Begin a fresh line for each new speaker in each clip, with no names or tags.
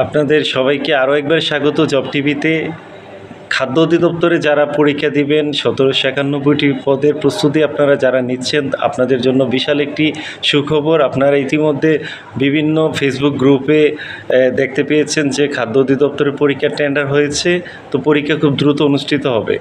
আপনাদের সবাইকে আরও একবার স্বাগত জব টিভিতে। খাদ্য অধিদপ্তরে যারা পরীক্ষা দিবেন, সতেরোশো একানব্বইটি পদের প্রস্তুতি আপনারা যারা নিচ্ছেন, আপনাদের জন্য বিশাল একটি সুখবর। আপনারা ইতিমধ্যে বিভিন্ন ফেসবুক গ্রুপে দেখতে পেয়েছেন যে খাদ্য অধিদপ্তরের পরীক্ষার টেন্ডার হয়েছে। তো পরীক্ষা খুব দ্রুত অনুষ্ঠিত হবে।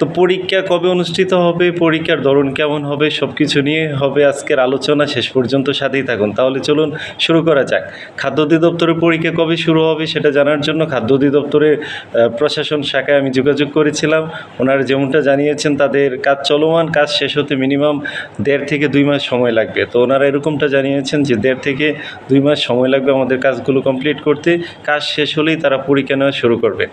তো পরীক্ষা কবে অনুষ্ঠিত হবে, পরীক্ষার ধরন কেমন হবে সব কিছু নিয়ে হবে আজকের আলোচনা, শেষ পর্যন্ত সাথেই থাকুন। তাহলে চলুন শুরু করা যাক। খাদ্য অধিদপ্তরের পরীক্ষা কবে শুরু হবে সেটা জানার জন্য খাদ্য অধিদপ্তরের প্রশাসন শাখায় আমি যোগাযোগ করেছিলাম। ওনারা যেমনটা জানিয়েছেন, তাদের কাজ চলমান, কাজ শেষ হতে মিনিমাম দেড় থেকে দুই মাস সময় লাগবে। তো ওনারা এরকমটা জানিয়েছেন যে দেড় থেকে দুই মাস সময় লাগবে আমাদের কাজগুলো কমপ্লিট করতে। কাজ শেষ হলেই তারা পরীক্ষা নেওয়া শুরু করবে।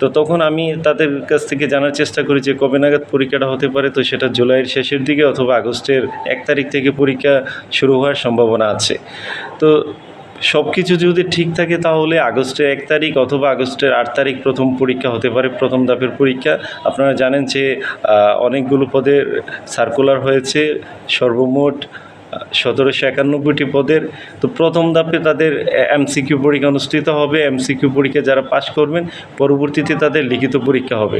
তো তখন আমি তাদের কাছ থেকে জানার চেষ্টা যে কবে নাগাদ পরীক্ষাটা হতে পারে, তো সেটা জুলাইয়ের শেষের দিকে অথবা আগস্টের এক তারিখ থেকে পরীক্ষা শুরু হওয়ার সম্ভাবনা আছে। তো সব কিছু যদি ঠিক থাকে তাহলে আগস্টের এক তারিখ অথবা আগস্টের আট তারিখ প্রথম পরীক্ষা হতে পারে, প্রথম ধাপের পরীক্ষা। আপনারা জানেন যে অনেকগুলো পদের সার্কুলার হয়েছে, সর্বমোট সতেরোশো একানব্বইটি পদের, তো প্রথম ধাপে তাদের এমসিকিউ পরীক্ষা অনুষ্ঠিত হবে। এমসিকিউ পরীক্ষা যারা পাশ করবেন, পরবর্তীতে তাদের লিখিত পরীক্ষা হবে।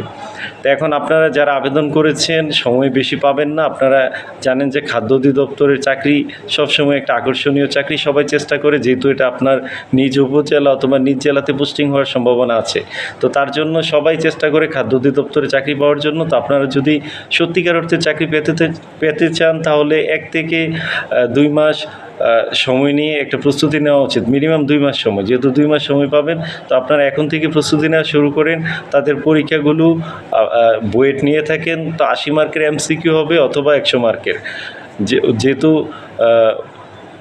তো এখন আপনারা যারা আবেদন করেছেন, সময় বেশি পাবেন না। আপনারা জানেন যে খাদ্য অধিদপ্তরের চাকরি সবসময় একটা আকর্ষণীয় চাকরি। সবাই চেষ্টা করে, যেহেতু এটা আপনার নিজ উপজেলা অথবা নিজ জেলাতে পোস্টিং হওয়ার সম্ভাবনা আছে। তো তার জন্য সবাই চেষ্টা করে খাদ্য অধিদপ্তরে চাকরি পাওয়ার জন্য। তো আপনারা যদি সত্যিকার অর্থে চাকরি পেতে পেতে চান, তাহলে এক থেকে দুই মাস সময় নিয়ে একটা প্রস্তুতি নেওয়া উচিত। মিনিমাম দুই মাস সময়। যেহেতু দুই মাস সময় পাবেন, তো আপনারা এখন থেকে প্রস্তুতি নেওয়া শুরু করেন। তাদের পরীক্ষাগুলো বুয়েট নিয়ে থাকেন। তো আশি মার্কের এমসিকিউ হবে অথবা একশো মার্কের। যেহেতু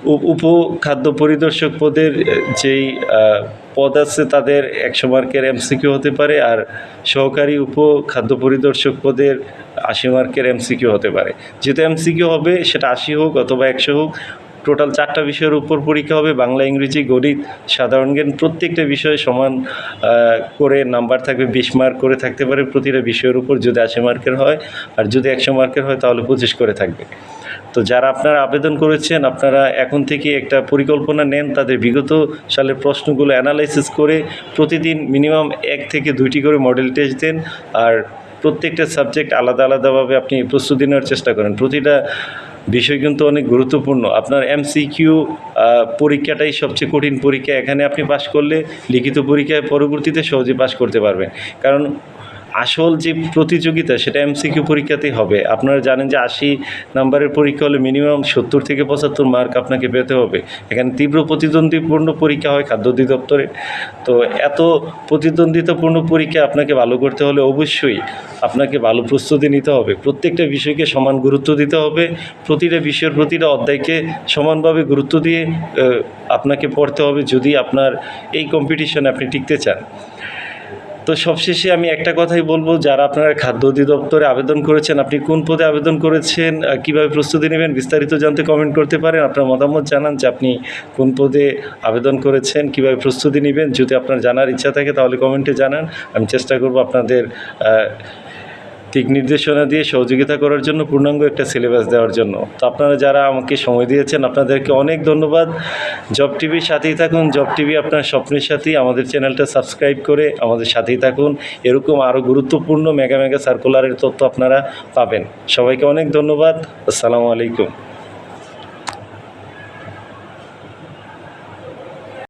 উপ- খাদ্য পরিদর্শক পদের যেই পদ আছে তাদের একশো মার্কের এমসিকিউ হতে পারে আর সহকারী উপ খাদ্য পরিদর্শক পদের আশি মার্কের এমসিকিউ হতে পারে। যেহেতু এমসিকিউ হবে, সেটা আশি হোক অথবা একশো হোক, টোটাল চারটা বিষয়ের উপর পরীক্ষা হবে, বাংলা, ইংরেজি, গণিত, সাধারণ জ্ঞান, প্রত্যেকটা বিষয়ে সমান করে নাম্বার থাকবে, বিশ মার্ক করে থাকতে পারে প্রতিটা বিষয়ের উপর। যদি আশি মার্কের হয়, আর যদি একশো মার্কের হয়, তাহলে পঁচিশ করে থাকবে। তো যারা আপনারা আবেদন করেছেন, আপনারা এখন থেকে একটা পরিকল্পনা নেন তাদের বিগত সালের প্রশ্নগুলো অ্যানালাইসিস করে প্রতিদিন মিনিমাম এক থেকে দুইটি করে মডেল টেস্ট দেন। আর প্রত্যেকটা সাবজেক্ট আলাদা আলাদাভাবে আপনি প্রস্তুতি নেওয়ার চেষ্টা করেন। প্রতিটা বিষয় কিন্তু অনেক গুরুত্বপূর্ণ। আপনার এমসিকিউ পরীক্ষাটাই সবচেয়ে কঠিন পরীক্ষা। এখানে আপনি পাশ করলে লিখিত পরীক্ষায় পরবর্তীতে সহজে পাশ করতে পারবেন। কারণ আসল যে প্রতিযোগিতা সেটা এমসিকিউ পরীক্ষাতেই হবে। আপনারা জানেন যে আশি নাম্বারের পরীক্ষা হলে মিনিমাম সত্তর থেকে পঁচাত্তর মার্ক আপনাকে পেতে হবে। এখানে তীব্র প্রতিদ্বন্দ্বীপূর্ণ পরীক্ষা হয় খাদ্য অধিদপ্তরে। তো এত প্রতিদ্বন্দ্বিতাপূর্ণ পরীক্ষা আপনাকে ভালো করতে হলে অবশ্যই আপনাকে ভালো প্রস্তুতি নিতে হবে। প্রত্যেকটা বিষয়কে সমান গুরুত্ব দিতে হবে। প্রতিটা বিষয়ের প্রতিটা অধ্যায়কে সমানভাবে গুরুত্ব দিয়ে আপনাকে পড়তে হবে যদি আপনার এই কম্পিটিশনে আপনি টিকতে চান। তো সবশেষে আমি একটা কথাই বলব, যারা আপনারা খাদ্য অধিদপ্তরে আবেদন করেছেন, আপনি কোন পদে আবেদন করেছেন কীভাবে প্রস্তুতি নেবেন বিস্তারিত জানতে কমেন্ট করতে পারেন, আপনার মতামত জানান যে আপনি কোন পদে আবেদন করেছেন, কীভাবে প্রস্তুতি নেবেন, যদি আপনার জানার ইচ্ছা থাকে তাহলে কমেন্টে জানান, আমি চেষ্টা করব আপনাদের দিক নির্দেশনা দিয়ে সহযোগিতা করার জন্য পূর্ণাঙ্গ একটা সিলেবাস দেওয়ার জন্য। তো আপনারা যারা আমাকে সময় দিয়েছেন, আপনাদেরকে অনেক ধন্যবাদ। জব টিভির সাথেই থাকুন। জব টিভি আপনার স্বপ্নের সাথেই আমাদের চ্যানেলটা সাবস্ক্রাইব করে আমাদের সাথেই থাকুন। এরকম আরও গুরুত্বপূর্ণ মেগা মেগা সার্কুলারের তথ্য আপনারা পাবেন। সবাইকে অনেক ধন্যবাদ। আসসালামু আলাইকুম।